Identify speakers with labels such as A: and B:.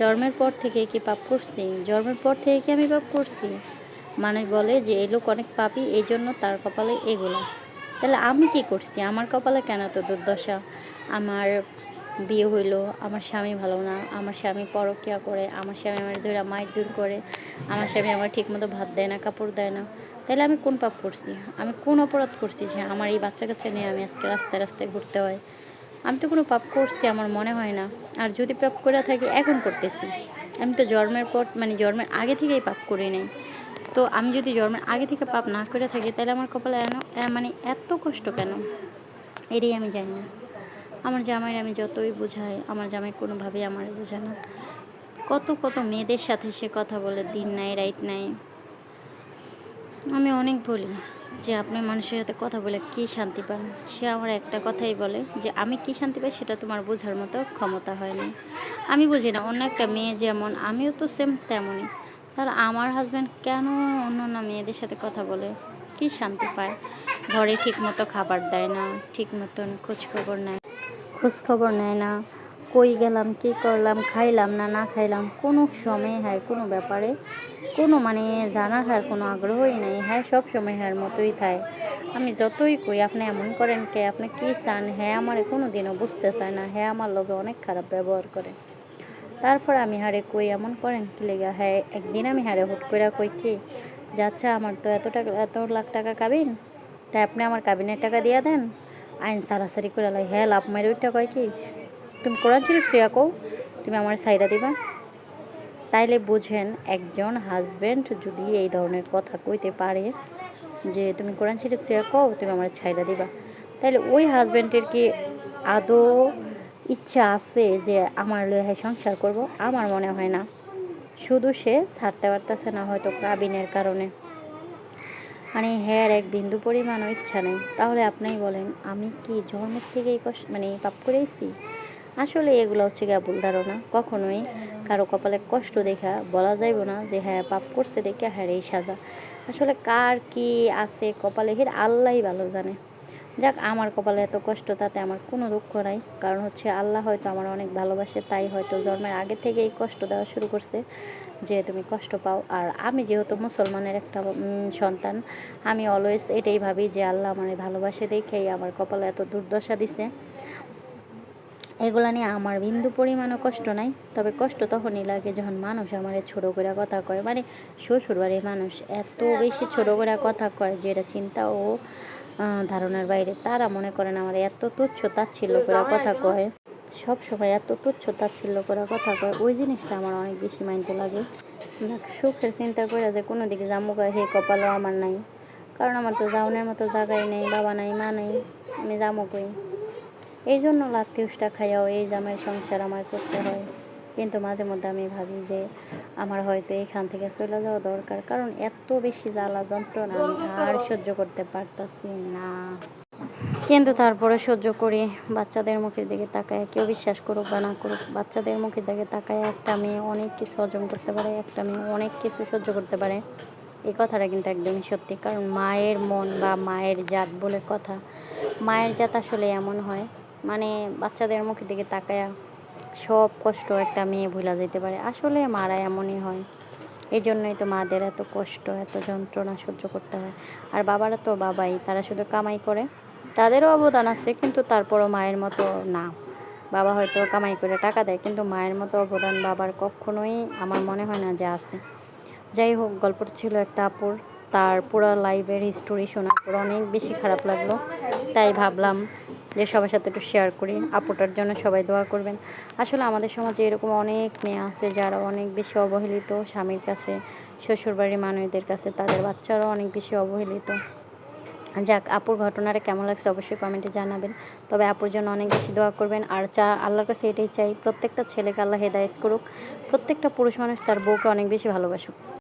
A: জন্মের পর থেকে কি পাপ করছি? জন্মের পর থেকে কি আমি পাপ করছি? মানুষ বলে যে এই লোক অনেক পাপি, এই জন্য তার কপালে এগুলো। তাহলে আমি কি করছি? আমার কপালে কেন তো দুর্দশা? আমার বিয়ে হইল, আমার স্বামী ভালো না, আমার স্বামী পরকিয়া করে, আমার স্বামী আমার ধরে মায়ের দূর করে, আমার স্বামী আমার ঠিকমতো ভাত দেয় না, কাপড় দেয় না। তাহলে আমি কোন পাপ করছি? আমি কোন অপরাধ করছি যে আমার এই বাচ্চা কাচ্চা নিয়ে আমি আজকে রাস্তায় রাস্তায় ঘুরতে হয়? আমি তো কোনো পাপ করছি, আমার মনে হয় না। আর যদি পাপ করে থাকি, এখন করতেছি। আমি তো জন্মের পর মানে জন্মের আগে থেকেই পাপ করি নাই। তো আমি যদি জন্মের আগে থেকে পাপ না করে থাকি, তাহলে আমার কপালে এন মানে এত কষ্ট কেন? এটাই আমি জানি না। আমার জামাইয়ের আমি যতই বোঝাই, আমার জামাই কোনোভাবেই আমার বোঝায় না। কত কত মেয়েদের সাথে সে কথা বলে, দিন নাই রাইট নাই। আমি অনেক বলি যে আপনি মানুষের সাথে কথা বলে কী শান্তি পান? সে আমার একটা কথাই বলে যে, আমি কী শান্তি পাই সেটা তোমার বোঝার মতো ক্ষমতা হয় না। আমি বুঝি না, অন্য একটা মেয়ে যেমন, আমিও তো সেম তেমনই। তাহলে আমার হাজব্যান্ড কেন অন্য অন্য মেয়েদের সাথে কথা বলে? কী শান্তি পায়? ঘরে ঠিক মতো খাবার দেয় না ঠিক মতন খোঁজখবর নেয় খোঁজখবর নেয় না। কই গেলাম, কী করলাম, খাইলাম না না খাইলাম, কোনো সময় হ্যাঁ কোনো ব্যাপারে কোনো মানে জানার হার, কোনো আগ্রহই নেই। হ্যাঁ সব সময় হ্যাঁ মতোই থাকে। আমি যতই কই, আপনি এমন করেন কে? আপনি কী চান? হ্যাঁ আমার কোনো দিনও বুঝতে চায় না। হ্যাঁ আমার লোকে অনেক খারাপ ব্যবহার করে। তারপর আমি হারে কই, এমন করেন কি লেগা? হ্যাঁ একদিন আমি হারে হুট করে কই কি যাচ্ছে আমার তো এত টাকা, এত লাখ টাকা কাবিন তাই আপনি আমার কাবিনের টাকা দিয়ে দেন। আইন সারাসারি করে লাই হ্যাঁ লাভ মারি ওইটা কয় কি? তুমি কোরআন শরীফ শুয়া কও, তুমি আমার সাইডা দিবা। তাইলে বুঝেন একজন হাজবেন্ড যদি এই ধরনের কথা কইতে পারে যে তুমি কোরআন শরীফ শুয়া কও, তুমি আমার ছাইডা দিবা। তাইলে ওই হাজবেন্ডের কি আদৌ ইচ্ছা আছে যে আমার লয়ে সংসার করব? আমার মনে হয় না। শুধু সে ছাড়তে পারতেছে না হয়তো কাবিনের কারণে। মানে হ্যার, এক বিন্দু পরিমাণও ইচ্ছা নেই। তাহলে আপনিই বলেন, আমি কি জন্মের থেকে এই কষ্ট মানে পাপ করে এসেছি? আসলে এগুলো হচ্ছে গিয়ে ভুল ধারণা। কখনোই কারও কপালে কষ্ট দেখা বলা যাইব না যে হ্যাঁ পাপ করছে দেখে হ্যাঁ এই সাজা। আসলে কার কি আছে কপালে হির আল্লাহই ভালো জানে। যাক, আমার কপালে এত কষ্ট, তাতে আমার কোনো দুঃখ নাই। কারণ হচ্ছে আল্লাহ হয়তো আমার অনেক ভালোবাসে, তাই হয়তো জন্মের আগে থেকে এই কষ্ট দেওয়া শুরু করছে যে, তুমি কষ্ট পাও। আর আমি যেহেতু মুসলমানের একটা সন্তান, আমি অলওয়েজ এটাই ভাবি যে, আল্লাহ আমার ভালোবাসে দেখেই আমার কপালে এত দুর্দশা দিছে। এগুলা নিয়ে আমার বিন্দু পরিমাণও কষ্ট নাই, তবে কষ্ট তখনই লাগে যখন মানুষ আমার ছোটো করে কথা কয়। মানে শ্বশুরবাড়ির মানুষ এত বেশি ছোটো করে কথা কয় যে এটা চিন্তা ও ধারণার বাইরে। তারা মনে করেন আমার এত তুচ্ছ তাচ্ছিল্য করে কথা কয়। সব সময় এত তুচ্ছ তাচ্ছিল্য করে কথা কয়, ওই জিনিসটা আমার অনেক বেশি মাইন্ডে লাগে। সুখের চিন্তা করে যে কোনো দিকে জামু গায়ে হে কপালও আমার নাই। কারণ আমার তো যাওনের মতো জায়গায় নেই, বাবা নাই, মা নাই, আমি জামু কই? এই জন্য লাত্তি উষ্টা খাইয়াও এই জামের সংসার আমার করতে হয়। কিন্তু মাঝে মধ্যে আমি ভাবি যে আমার হয়তো এইখান থেকে চলে যাওয়া দরকার, কারণ এত বেশি জ্বালা যন্ত্রণা আমি আর সহ্য করতে পারতাছি না। কিন্তু তারপরে সহ্য করি, বাচ্চাদের মুখের দিকে তাকায়, কেউ বিশ্বাস করুক বা না করুক, বাচ্চাদের মুখের দিকে তাকায়, একটা মেয়ে অনেক কিছু হজম করতে পারে, একটা মেয়ে অনেক কিছু সহ্য করতে পারে। এই কথাটা কিন্তু একদমই সত্যি, কারণ মায়ের মন বা মায়ের জাত বলে কথা। মায়ের জাত আসলে এমন হয় মানে বাচ্চাদের মুখের দিকে তাকায়া সব কষ্ট একটা মেয়ে ভুলা যেতে পারে। আসলে মারা এমনই হয়। এই জন্যই তো মাদের এত কষ্ট, এত যন্ত্রণা সহ্য করতে হয়। আর বাবারা তো বাবাই, তারা শুধু কামাই করে। তাদেরও অবদান আছে, কিন্তু তারপরও মায়ের মতো না। বাবা হয়তো কামাই করে টাকা দেয়, কিন্তু মায়ের মতো অবদান বাবার কখনোই আমার মনে হয় না যে আছে। যাই হোক, গল্পটা ছিল একটা আপুর। তার পুরো লাইফের হিস্টোরি শোনার পর অনেক বেশি খারাপ লাগল। তাই ভাবলাম যে সবার সাথে একটু শেয়ার করি, আপুটার জন্য সবাই দোয়া করবেন। আসলে আমাদের সমাজে এরকম অনেক মেয়ে আছে যারা অনেক বেশি অবহেলিত স্বামীর কাছে, শ্বশুরবাড়ির মানুষদের কাছে, তাদের বাচ্চারাও অনেক বেশি অবহেলিত। যাক, আপুর ঘটনাটা কেমন লাগছে অবশ্যই কমেন্টে জানাবেন। তবে আপুর জন্য অনেক বেশি দোয়া করবেন। আর চা, আল্লাহর কাছে এটাই চাই, প্রত্যেকটা ছেলেকে আল্লাহ হেদায়েত করুক। প্রত্যেকটা পুরুষ মানুষ তার বউকে অনেক বেশি ভালোবাসুক।